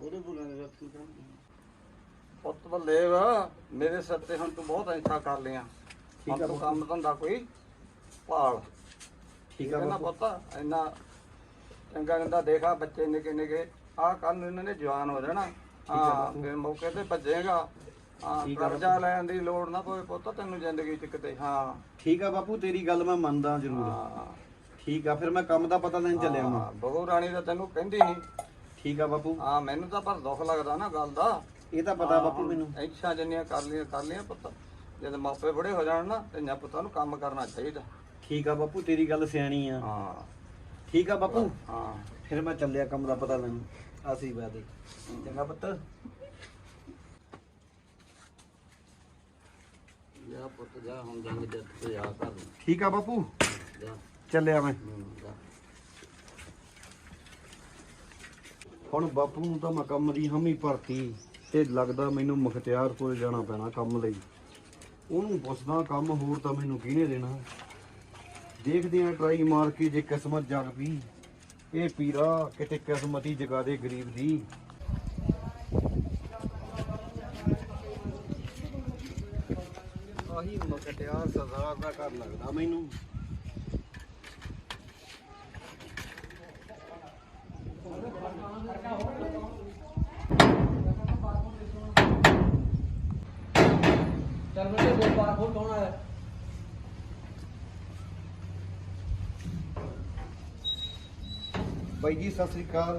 ਉਹਦੇ ਬੁਲਾ ਦੇ ਕੀ ਕੰਮ ਪੁੱਤ ਬੱਲੇ ਵਾ ਮੇਰੇ ਸਿਰ ਤੇ ਹੁਣ ਤੂੰ ਬਹੁਤ ਐਂਠਾ ਕਰ ਲਿਆ। ਠੀਕ ਆ ਆ ਤੂੰ। ਕੰਮ ਧੰਦਾ ਕੋਈ ਭਾਲ। ਠੀਕ ਆ ਨਾ ਬਾਪੂ ਪੁੱਤ? ਇੰਨਾ ਚੰਗਾ ਗੰਦਾ ਦੇਖਾ ਬੱਚੇ ਨਿੱਕੇ ਨਿੱਕੇ। ਆਹ ਕੱਲ ਨੂੰ ਇਹਨਾਂ ਨੇ ਜਵਾਨ ਹੋ ਜਾਣਾ। ਆ ਹਾਂ ਬਾਪੂ। ਫਿਰ ਮੌਕੇ ਤੇ ਭੱਜੇਗਾ। ਹਾਂ ਠੀਕ ਆ ਕਰਜ਼ਾ ਲੈਣ ਦੀ ਲੋੜ ਨਾ ਪਵੇ ਪੁੱਤ ਤੈਨੂੰ ਜ਼ਿੰਦਗੀ ਚ ਕਿਤੇ। ਹਾਂ। ਠੀਕ ਆ ਬਾਪੂ ਤੇਰੀ ਗੱਲ ਮੈਂ ਮੰਨਦਾ ਜ਼ਰੂਰ। ਹਾਂ। ਠੀਕ ਆ ਫਿਰ ਮੈਂ ਕੰਮ ਦਾ ਪਤਾ ਲੈਣ ਚੱਲਿਆ ਹਾਂ, ਬਹੂ ਰਾਣੀ ਦਾ ਤੈਨੂੰ ਕਹਿੰਦੀ ਨਹੀਂ ਠੀਕ ਆ ਬਾਪੂ? ਹਾਂ ਮੈਨੂੰ ਤਾਂ ਪਰ ਦੁੱਖ ਲੱਗਦਾ ਨਾ ਗੱਲ ਦਾ। ਇਹ ਤਾਂ ਪਤਾ ਬਾਪੂ ਮੈਨੂੰ। ਇੱਛਾ ਜਿੰਨੀਆਂ ਕਰ ਲੀਆਂ ਕਰ ਲੀਆਂ ਪੁੱਤ। ਜਦ ਮਾਪੇ ਬੜੇ ਹੋ ਜਾਣ ਨਾ ਤੇ ਨਿਆ ਪੁੱਤਾਂ ਨੂੰ ਕੰਮ ਕਰਨਾ ਚਾਹੀਦਾ। ਠੀਕ ਆ ਬਾਪੂ ਤੇਰੀ ਗੱਲ ਸਿਆਣੀ ਆ। ਹਾਂ। ਠੀਕ ਆ ਬਾਪੂ? ਹਾਂ। ਫਿਰ ਮੈਂ ਚੱਲਿਆ ਕੰਮ ਦਾ ਪਤਾ ਲੈਣ ਆਸ਼ੀਰਵਾਦ ਦੇ। ਚੰਗਾ ਪੁੱਤ। ਜਾ ਪੁੱਤ ਜਾ ਹੁਣ ਜੰਗ ਜੱਟ ਤੇ ਆ ਕਰ ਠੀਕ ਆ ਬਾਪੂ? ਜਾ। ਚੱਲਿਆ ਮੈਂ। ਜਾ। ਹੁਣ ਬਾਪੂ ਨੂੰ ਤਾਂ ਮੈਂ ਕੰਮ ਦੀ ਹਮੀ ਭਰਤੀ ਤੇ ਲੱਗਦਾ ਮੈਨੂੰ ਮੁਖਤਿਆਰ ਕੋਲ ਜਾਣਾ ਪੈਣਾ ਕੰਮ ਲਈ। ਉਹਨੂੰ ਪੁੱਛਦਾ ਕੰਮ ਹੋਰ ਤਾਂ ਮੈਨੂੰ ਕਿਹਨੇ ਦੇਣਾ? ਦੇਖਦੇ ਆ ਟਰਾਈ ਮਾਰ ਕੇ ਜੇ ਕਿਸਮਤ ਜਗ ਪਈ। ਇਹ ਪੀਰਾ ਕਿਤੇ ਕਿਸਮਤ ਹੀ ਜਗਾ ਦੇ ਗਰੀਬ ਦੀ। ਆਹੀ ਮੁਖਤਿਆਰ ਸਰਦਾਰ ਦਾ ਘਰ ਲੱਗਦਾ ਮੈਨੂੰ ਚੱਲ ਬੱਚੇ ਦੋ ਬਾਰ ਖੋਲ ਕੌਣ ਆਇਆ ਬਾਈ ਜੀ ਸਤਿ ਸ੍ਰੀ ਅਕਾਲ।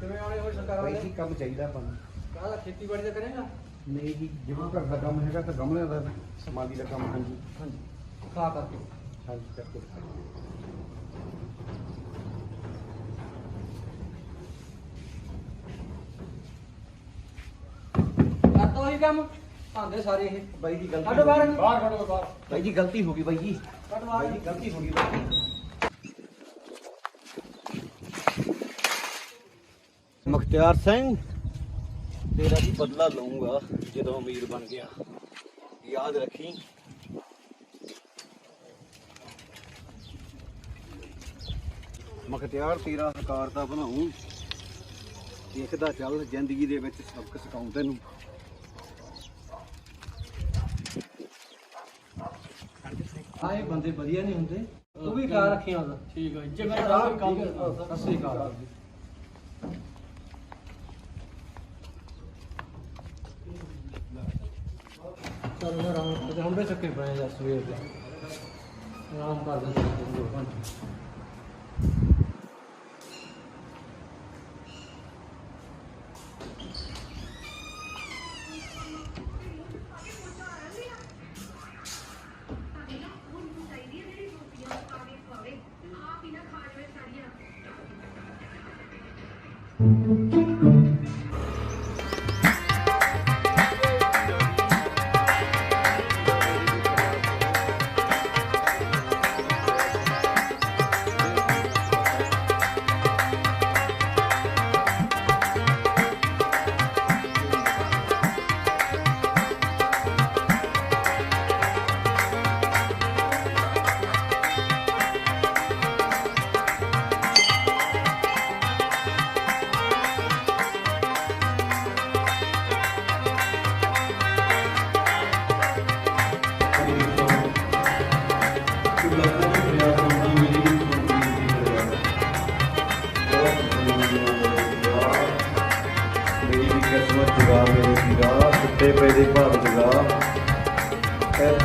ਕਿਵੇਂ ਆਉਣੇ ਹੋਏ ਸਰਕਾਰ ਬਾਈ ਵਾਲੇ? ਜੀ ਕੰਮ ਚਾਹੀਦਾ ਆਪਾਂ ਨੂੰ। ਕਾਹਦਾ? ਖੇਤੀਬਾੜੀ ਦਾ ਕਰੇਗਾ? ਨਹੀਂ ਜੀ ਜਿਵੇਂ ਘਰ ਦਾ ਕੰਮ ਹੈਗਾ ਤਾਂ ਗਮਲਿਆਂ ਦਾ ਸਮਾਧੀ ਦਾ ਕੰਮ ਹਾਂਜੀ। ਹਾਂਜੀ। ਖਾ ਕਰਕੇ। ਹਾਂਜੀ ਕਰਕੇ ਕਰਤਾ ਉਹੀ ਕੰਮ? ਆਂਦੇ ਸਾਰੇ ਇਹ। ਬਾਈ ਜੀ ਗਲਤੀ ਕੱਢੋ ਬਾਹਰ। ਬਾਹਰ ਕੱਢੋ ਬਾਹਰ। ਬਾਈ ਜੀ ਗਲਤੀ ਹੋ ਗਈ ਬਾਈ ਜੀ। ਕੱਢ ਬਾਈ ਜੀ ਗਲਤੀ ਹੋ ਗਈ ਬਾਈ ਜੀ। ਮੁਖਤਿਆਰ ਸਿੰਘ। ਤੇਰਾ ਵੀ ਬਦਲਾ ਲਊਂਗਾ ਜਦੋਂ ਅਮੀਰ ਬਣ ਗਿਆ। ਯਾਦ ਰੱਖੀ। ਮੁਖਤਿਆਰ ਤੇਰਾ ਹਕਾਰ ਤਾਂ ਬਣਾਉਂ ਦੇਖਦਾ ਚੱਲ ਜ਼ਿੰਦਗੀ ਦੇ ਵਿੱਚ ਸਬਕ ਸਿਖਾਉਂ ਤੈਨੂੰ। ਆਏ ਬੰਦੇ ਵਧੀਆ ਨਹੀਂ ਹੁੰਦੇ। ਤੂੰ ਵੀ ਖਿਆਲ ਰੱਖੀ ਉਹਦਾ। ਠੀਕ ਹੈ ਜੇ। ਮੈਂ ਰਾਹ ਕੰਮ ਸਤਿ ਸ੍ਰੀ ਚਲ ਮੈਂ ਆਰਾਮ ਕਰਦੇ ਹੁਣ ਚੱਕੇ ਪਏ ਜਾ ਸਵੇਰ ਦੇ। ਆਰਾਮ ਕਰਦੇ ਦੋ ਘੰਟੇ। ਮੇਰੀ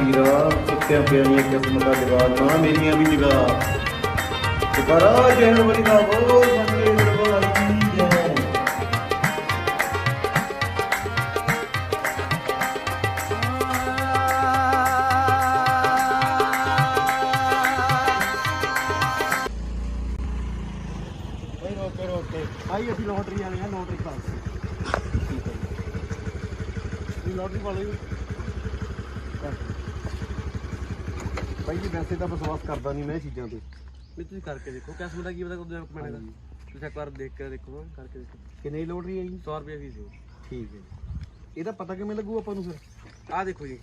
ਵੀਰਾ ਸੁੱਤਿਆਂ ਪਿਆਂ ਦੀਆਂ ਕਿਸਮਤਾਂ ਜਗਾ ਨਾ ਮੇਰੀਆਂ ਵੀ ਜਗਾ ਜਗਰਾ ਜਹਰ ਵਰੀ ਦਾ ਬੋਲ ਬੰਦੇ ਦਰਬਾਰ ਕੀ ਜੈ ਭਾਈ ਰੋਕੇ ਰੋਕੇ। ਆਈ ਅਸੀਂ ਲੋਟਰੀ ਵਾਲੇ ਆ, ਲੋਟਰੀ ਪਾਸ ਇਹ ਲੋਟਰੀ ਪਾ ਲਈ ਭਾਈ ਜੀ ਵੈਸੇ ਤਾਂ ਵਿਸ਼ਵਾਸ ਕਰਦਾ ਨਹੀਂ ਮੈਂ ਇਹ ਚੀਜ਼ਾਂ ਤੇ। ਨਹੀਂ ਤੁਸੀਂ ਕਰਕੇ ਦੇਖੋ ਕਿਸ ਦਾ ਕੀ ਪਤਾ ਕਦੋਂ ਬਣੇਗਾ ਤੁਸੀਂ ਇੱਕ ਵਾਰ ਦੇਖ ਕੇ ਦੇਖੋ ਕਰਕੇ ਦੇਖੋ। ਕਿੰਨੀ ਲੋਟਰੀ ਹੈ ਜੀ? 100 ਰੁਪਏ ਫੀਸ ਹੈ ਠੀਕ ਹੈ ਜੀ। ਇਹਦਾ ਪਤਾ ਕਿਵੇਂ ਲੱਗੂ ਆਪਾਂ ਨੂੰ ਫਿਰ? ਆਹ ਦੇਖੋ ਜੀ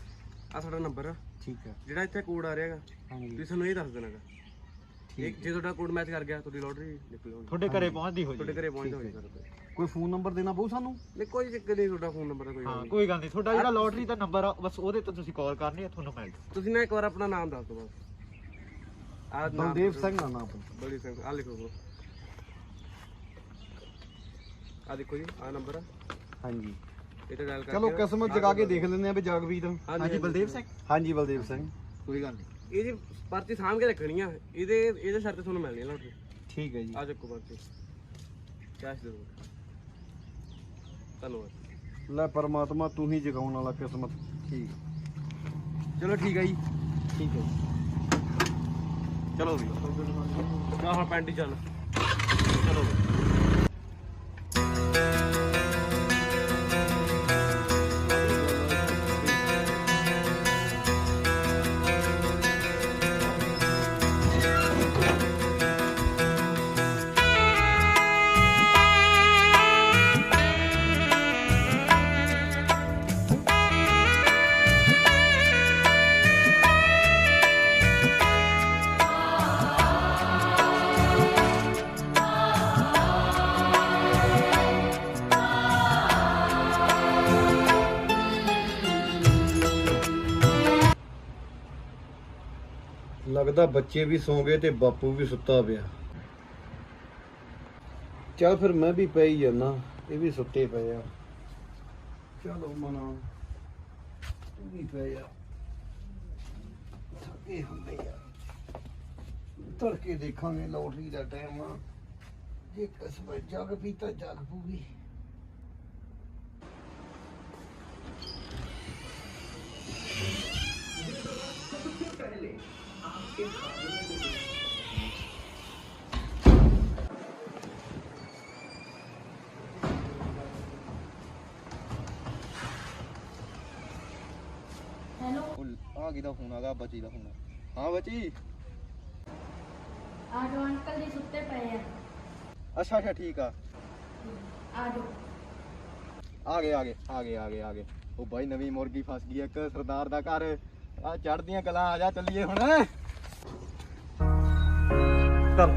ਆਹ ਤੁਹਾਡਾ ਨੰਬਰ ਆ। ਠੀਕ ਹੈ। ਜਿਹੜਾ ਇੱਥੇ ਕੋਡ ਆ ਰਿਹਾਗਾ ਹਾਂਜੀ। ਤੁਸੀਂ ਸਾਨੂੰ ਇਹ ਦੱਸ ਦੇਣਾਗਾ ਇੱਕ ਜੇ ਤੁਹਾਡਾ ਕੋਡ ਮੈਚ ਕਰ ਗਿਆ ਤੁਹਾਡੀ ਲੋਟਰੀ ਨਿਕਲ ਆਉਣੀ ਤੁਹਾਡੇ ਘਰੇ ਪਹੁੰਚਦੀ ਹੋ ਤੁਹਾਡੇ ਘਰੇ ਪਹੁੰਚ ਜਾਊਗੀ ਕੋਈ ਫੋਨ ਨੰਬਰ ਦੇਣਾ ਪਊ ਸਾਨੂੰ? ਨਹੀਂ ਕੋਈ ਚੱਕਰ ਨਹੀਂ ਤੁਹਾਡਾ ਫੋਨ ਨੰਬਰ ਕੋਈ ਗੱਲ ਹਾਂ ਕੋਈ ਗੱਲ ਨਹੀਂ ਤੁਹਾਡਾ ਜਿਹੜਾ ਲੋਟਰੀ ਦਾ ਨੰਬਰ ਆ ਬਸ ਉਹਦੇ ਤੋਂ ਤੁਸੀਂ ਕਾਲ ਕਰਨੀ ਹੈ ਤੁਹਾਨੂੰ ਮਿਲ ਜਾਊ ਤੁਸੀਂ ਨਾ ਇੱਕ ਵਾਰ ਆਪਣਾ ਨਾਮ ਦੱਸ ਦਿਓ ਬਸ। ਆ ਬਲਦੇਵ ਸਿੰਘ ਦਾ ਨਾਮ ਆਪਣਾ। ਬੜੀ ਸਿੰਘ ਆ ਲਿਖੋ ਬ్రో ਆ ਦੇਖੋ ਜੀ ਆ ਨੰਬਰ ਆ। ਹਾਂਜੀ। ਇਹ ਤੇ ਡਾਇਲ ਕਰਕੇ ਚਲੋ ਕਿਸਮਤ ਜਗਾ ਕੇ ਦੇਖ ਲੈਂਦੇ ਆ ਵੀ ਜਗਵੀਰ। ਹਾਂਜੀ ਬਲਦੇਵ ਸਿੰਘ? ਹਾਂਜੀ ਬਲਦੇਵ ਸਿੰਘ। ਕੋਈ ਗੱਲ ਨਹੀਂ। ਇਹ ਜੀ ਪਰਚੀ ਸਾਂਭ ਕੇ ਰੱਖਣੀ ਆ। ਇਹਦੇ ਇਹਦੇ ਸਿਰ ਤੇ ਤੁਹਾਨੂੰ ਮਿਲਣੀ ਆ ਲੋਟਰੀ ਠੀਕ ਹੈ ਜੀ। ਆ ਚੱਕੋ ਪਰਚੀ। ਕੈਸ਼ ਦੇ ਦਿਓ। ਧੰਨਵਾਦ। ਲੈ ਪਰਮਾਤਮਾ ਤੂੰ ਹੀ ਜਗਾਉਣ ਵਾਲਾ ਕਿਸਮਤ। ਠੀਕ। ਚਲੋ ਠੀਕ ਹੈ ਜੀ। ਠੀਕ ਹੈ ਚਲੋ ਵੀ। ਨਾ ਹੁਣ ਪੈਂਟੀ ਚੱਲ। ਚਲੋ। ਵੀ। ਲੱਗਦਾ ਬੱਚੇ ਵੀ ਸੌਂ ਗਏ ਤੇ ਬਾਪੂ ਵੀ ਸੁੱਤਾ ਪਿਆ। ਚੱਲ ਫਿਰ ਮੈਂ ਵੀ ਪਈ ਜਾਣਾ ਇਹ ਵੀ ਸੁੱਤੇ ਪਏ ਆ। ਚਲੋ ਮਨਾ ਤੂੰ ਵੀ ਪੈ ਜਾ। ਥੱਕੇ ਹੁੰਦੇ ਆ। ਤੜਕੇ ਦੇਖਾਂਗੇ ਲੋਟਰੀ ਦਾ ਟਾਈਮ ਆ। ਜੇ ਕਿਸਮਤ ਜਗ ਵੀ ਤਾਂ ਜਗ ਪੂਗੀ। ਹੈਲੋ ਆ ਕਿਹਦਾ ਫੋਨ ਆ ਗਿਆ? ਬੱਚੀ ਦਾ ਫੋਨ ਹਾਂ ਬੱਚੀ? ਆਜੋ ਅੰਕਲ ਜੀ ਸੁੱਤੇ ਪਏ ਆ। ਅੱਛਾ ਅੱਛਾ ਠੀਕ ਆ। ਗਏ ਆ ਗਏ ਆ ਗਏ ਆ ਗਏ ਆ ਗਏ। ਉਹ ਬਾਈ ਨਵੀਂ ਮੁਰਗੀ ਫਸ ਗਈ ਇੱਕ ਸਰਦਾਰ ਦਾ ਘਰ। ਆ ਚੜਦੀਆਂ ਕਲਾਂ ਆ ਜਾ ਚੱਲੀਏ ਹੁਣ। ਚੱਲ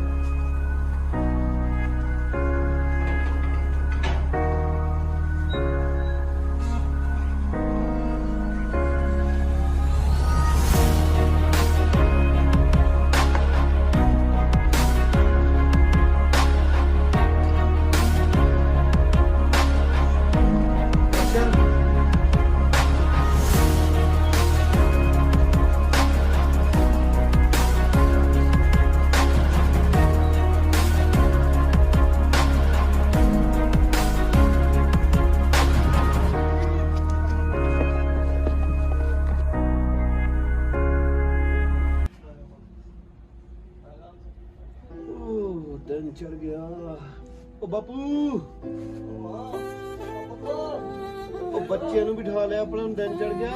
ਉਹ ਬਾਪੂ। ਉਹ ਬੱਚਿਆਂ ਨੂੰ ਬਿਠਾ ਲਿਆ ਆਪਣਾ ਨੂੰ ਦਿਨ ਚੜ ਗਿਆ।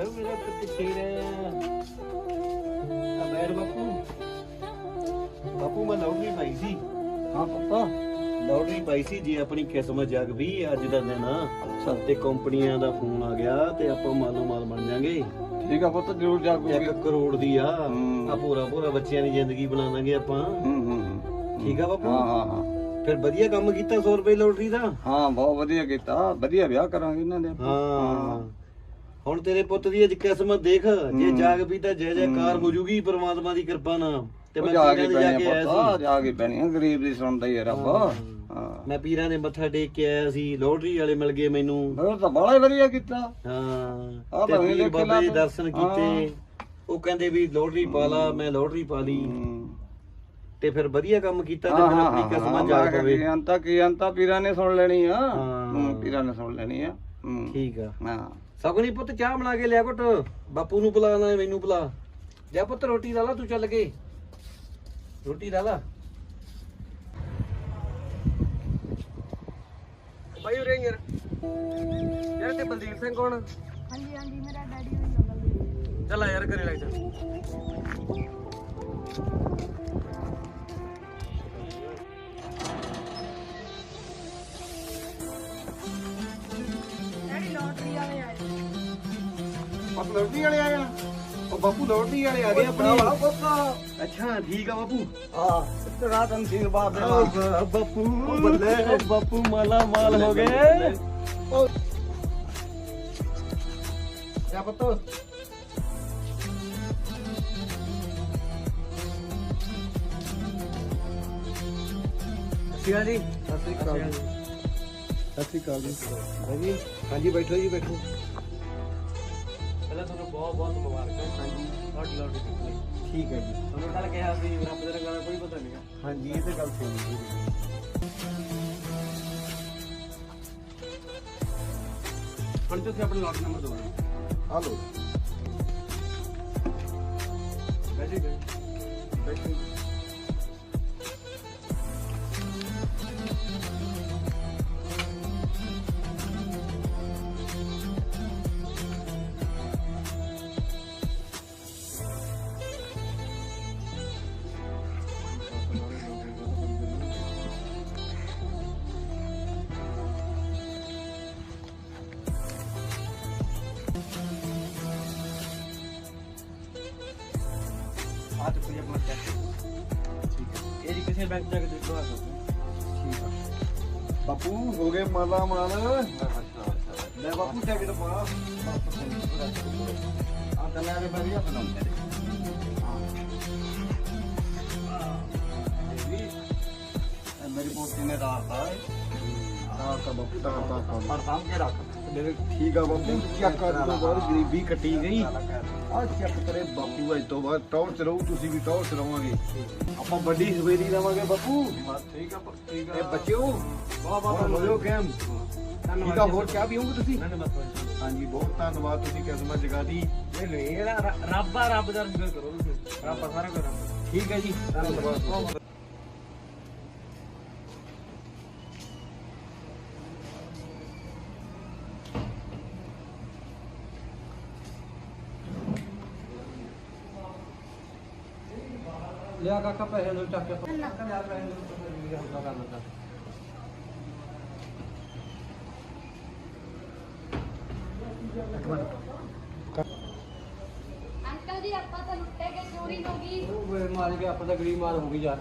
ਬੈਠੋ ਮੇਰਾ ਪੁੱਤ ਸ਼ੇਰ ਆ ਬੈਠ ਬਾਪੂ ਬਾਪੂ ਮੈਂ ਲੌਟਰੀ ਪਾਈ ਸੀ ਹਾਂ ਪੱਪਾ ਲੌਟਰੀ ਪਾਈ ਸੀ ਜੇ ਆਪਣੀ ਕਿਸਮਤ ਜਗ ਵੀ ਅੱਜ ਦਾ ਦਿਨ। ਆ ਤੇ ਕੰਪਨੀਆਂ ਦਾ ਫੋਨ ਆ ਗਿਆ ਤੇ ਆਪਾਂ ਮਾਲੋ ਮਾਲ ਬਣ ਜਾਾਂਗੇ। ਠੀਕ ਆ ਪੁੱਤ ਜ਼ਰੂਰ ਜਾਗੂਗੀ। 1 ਕਰੋੜ ਦੀ ਆ। ਆ ਪੂਰਾ ਪੂਰਾ ਬੱਚਿਆਂ ਦੀ ਜ਼ਿੰਦਗੀ ਬਣਾ ਦਾਂਗੇ ਆਪਾਂ। ਠੀਕ ਆ ਬਾਪੂ? ਹਾਂ ਹਾਂ ਹਾਂ। ਫਿਰ ਵਧੀਆ ਕੰਮ ਕੀਤਾ 100 ਰੁਪਏ ਲੋਟਰੀ ਦਾ? ਹਾਂ ਬਹੁਤ ਵਧੀਆ ਕੀਤਾ। ਵਧੀਆ ਵਿਆਹ ਕਰਾਂਗੇ ਇਹਨਾਂ ਦੇ ਆਪਾਂ। ਹਾਂ। ਹੁਣ ਤੇਰੇ ਪੁੱਤ ਦੀ ਅੱਜ ਕਿਸਮਤ ਦੇਖ ਜੇ ਜਾਗ ਵੀ ਤਾਂ ਜੈ ਜੈਕਾਰ ਹੋ। ਜੂਗੀ ਪ੍ਰਮਾਤਮਾ ਦੀ ਕਿਰਪਾ ਨਾਲ। ਤੇ ਮੈਂ ਜਾ ਕੇ ਜਾ ਪੈਣੀ ਕੇ ਆਇਆ ਸੀ। ਜਾ ਕੇ ਪੈਣੀ ਗਰੀਬ ਦੀ ਸੁਣਦਾ ਹੀ ਰੱਬ। ਮੈਂ ਪੀਰਾਂ ਦੇ ਮੱਥਾ ਟੇਕ ਕੇ ਆਇਆ ਸੀ ਲੋਟਰੀ ਵਾਲੇ ਮਿਲ ਗਏ ਮੈਨੂੰ। ਹੋਰ ਤਾਂ ਬੜਾ ਵਧੀਆ ਕੀਤਾ। ਹਾਂ। ਆਹ ਤੇ ਪੀਰ ਬਾਬੇ ਦੇ। ਦਰਸ਼ਨ ਕੀਤੇ। ਉਹ ਕਹਿੰਦੇ ਵੀ ਲੋਟਰੀ ਪਾ ਲਾ ਮੈਂ ਲੋਟਰੀ ਪਾ ਲਈ। ਤੇ ਫਿਰ ਵਧੀਆ ਕੰਮ ਕੀਤਾ ਤੇ ਫਿਰ ਹਾਂ ਆਪਣੀ ਕਿਸਮਤ ਜਾਗ ਕਿਹਾ ਪਵੇ। ਕੀ ਅੰਤਾ ਕੀ ਅੰਤਾ ਪੀਰਾਂ ਨੇ ਸੁਣ ਲੈਣੀ ਆ। ਹਾਂ। ਪੀਰਾਂ ਨੇ ਸੁਣ ਲੈਣੀ ਆ। ਠੀਕ ਆ। ਹਾਂ। ਸਗਣੀ ਪੁੱਤ ਚਾਹ ਬਣਾ ਕੇ ਲਿਆ ਘੁੱਟ। ਬਾਪੂ ਨੂੰ ਬੁਲਾ ਨਾ ਮੈਨੂੰ ਬੁਲਾ। ਜਾ ਪੁੱਤ ਰੋਟੀ ਲਾ ਲਾ ਤੂੰ ਚੱਲ ਕੇ। ਰੋਟੀ ਲਾ ਲਾ। ਬਾਈ ਉਰੇ ਯਾਰ ਯਾਰ ਤੇ ਬਲਦੀਪ ਸਿੰਘ ਕੌਣ? ਹਾਂਜੀ ਹਾਂਜੀ ਮੇਰਾ ਡੈਡੀ ਹੋਈ ਚੱਲ ਆ ਯਾਰ ਘਰੇ ਲੱਗ ਜਾ। ਬਾਪੂ ਲੋਟਰੀ ਵਾਲੇ ਆਏ ਆ ਉਹ ਬਾਪੂ ਲੋਟਰੀ ਵਾਲੇ ਆ ਗਏ ਆਪਣੇ। ਅੱਛਾ ਠੀਕ ਆ ਬਾਪੂ। ਹਾਂ ਤੇਰਾ ਤਨਸੀਰ ਬਾਪ ਦੇ ਆਹ, ਨਾਲ। ਬਾਪੂ ਬੱਲੇ। ਬਾਪੂ ਮਾਲਾ ਮਾਲ ਹੋ ਗਏ। ਯਾ ਪੁੱਤ। ਸਿਆ ਜੀ। ਸਤਿ ਸ੍ਰੀ ਅਕਾਲ। ਜੀ ਸਤਿ ਸ੍ਰੀ ਅਕਾਲ ਜੀ। ਹਾਂਜੀ ਬੈਠੋ ਜੀ ਬੈਠੋ। ਪਹਿਲਾਂ ਤੁਹਾਨੂੰ ਬਹੁਤ ਬਹੁਤ ਮੁਬਾਰਕਾਂ ਹਾਂਜੀ ਤੁਹਾਡੀ ਲੋਟਰੀ ਜਿੱਤ ਲਈ ਠੀਕ ਹੈ ਜੀ ਤੁਹਾਨੂੰ ਕੱਲ ਕਿਹਾ ਸੀ ਰੱਬ ਦੇ ਰੰਗਾਂ ਦਾ ਕੋਈ ਪਤਾ ਨਹੀਂਗਾ ਹਾਂਜੀ ਇਹ ਤਾਂ ਗੱਲ ਸਹੀ ਹੈ ਜੀ ਹੁਣ ਤੁਸੀਂ ਆਪਣਾ ਲੋਟ ਨੰਬਰ ਦਿਓ ਆ ਲਓ ਵੈਸੇ ਗਏ ਬੈਠੋ ਆ ਤੇ ਕੋਈ ਆਪਣਾ ਚੈੱਕ ਠੀਕ ਹੈ। ਇਹ ਜੀ ਕਿਸੇ ਬੈਂਕ ਜਾ ਕੇ ਦੇਖੋ ਆ ਠੀਕ ਆ ਬਾਪੂ ਹੋ ਗਏ ਮਾਲਾ ਮਾਲ। ਲੈ ਬਾਪੂ ਟਿਕਟ ਪਾ ਆ ਤਨੇ ਆ ਵਧੀਆ ਬਣਾਉਂਦੇ ਨੇ। ਮੇਰੀ ਪੋਤੀ ਨੇ ਰਾਤ ਆ ਤਾਂ ਤਾਂ ਬਾਪੂ ਤਾਂ ਤਾਂ ਤਾਂ ਪਰ ਸਾਂਭ ਕੇ ਰੱਖ। ਠੀਕ ਆ ਬਾਪੂ ਚੈੱਕ ਬਾਅਦ ਗਰੀਬੀ ਕੱਟੀ ਗਈ। ਆ ਚੈੱਕ ਕਰੇ ਬਾਪੂ ਅੱਜ ਤੋਂ ਬਾਅਦ ਟੌਰ ਚ ਰਹੂ ਤੁਸੀਂ ਵੀ ਟੌਰ ਚ ਰਵਾਂਗੇ। ਆਪਾਂ ਵੱਡੀ ਸਵੇਰੀ ਰਵਾਂਗੇ ਬਾਪੂ। ਠੀਕ ਆ ਠੀਕ ਇਹ ਬੱਚਿਓ ਵਾਹ ਵਾਹ ਹੋ ਕੈਮ। ਠੀਕ ਆ ਹੋਰ ਚਾਹ ਪੀਓਗੇ ਤੁਸੀਂ? ਨਹੀਂ ਨਹੀਂ ਹਾਂਜੀ ਬਹੁਤ ਧੰਨਵਾਦ ਤੁਸੀਂ ਕਿਸਮਤ ਜਗਾ ਦੀ। ਇਹ ਨਹੀਂ ਇਹਦਾ ਰੱਬ ਆ ਰੱਬ ਦਾ ਰੰਗ ਕਰੋ ਤੁਸੀਂ। ਰੱਬ ਆ ਸਾਰਾ ਕੁਝ ਰੱਬ ਠੀਕ ਹੈ ਜੀ ਧੰਨਵਾਦ। ਲਿਆ ਕਾਕਾ ਪੈਸੇ ਨੂੰ ਚੱਕ ਕੇ ਅੰਕਲ ਜੀ ਆਪਾਂ ਤਾਂ ਲੁੱਟੇ ਗਏ ਚੋਰੀ ਹੋ ਗਈ। ਉਹ ਮਾਰ ਕੇ ਆਪਾਂ ਤਾਂ ਗਰੀਬ ਮਾਰ ਹੋ ਗਈ ਯਾਰ।